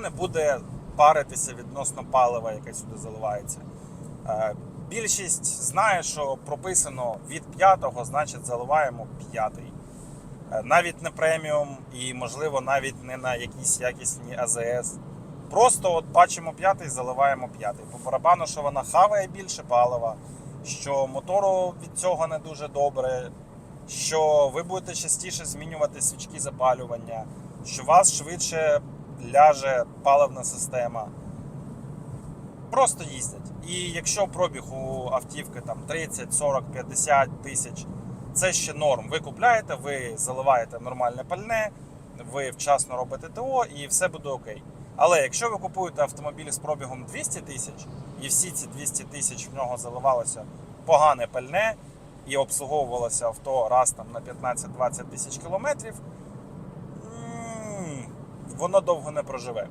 не буде паритися відносно палива, яке сюди заливається. Е, Більшість знає, що прописано від п'ятого, значить заливаємо п'ятий. Е, Навіть не преміум і, можливо, навіть не на якісь якісні АЗС. Просто от бачимо п'ятий, заливаємо п'ятий. По барабану, що вона хаває більше палива, що мотору від цього не дуже добре, що ви будете частіше змінювати свічки запалювання, що вас швидше ляже паливна система. Просто їздять. І якщо пробіг у автівки там 30, 40, 50 тисяч, це ще норм. Ви купляєте, ви заливаєте нормальне пальне, ви вчасно робите ТО і все буде окей. Але якщо ви купуєте автомобіль з пробігом 200 тисяч, і всі ці 200 тисяч в нього заливалося погане пальне і обслуговувалося авто раз там на 15-20 тисяч кілометрів, воно довго не проживе.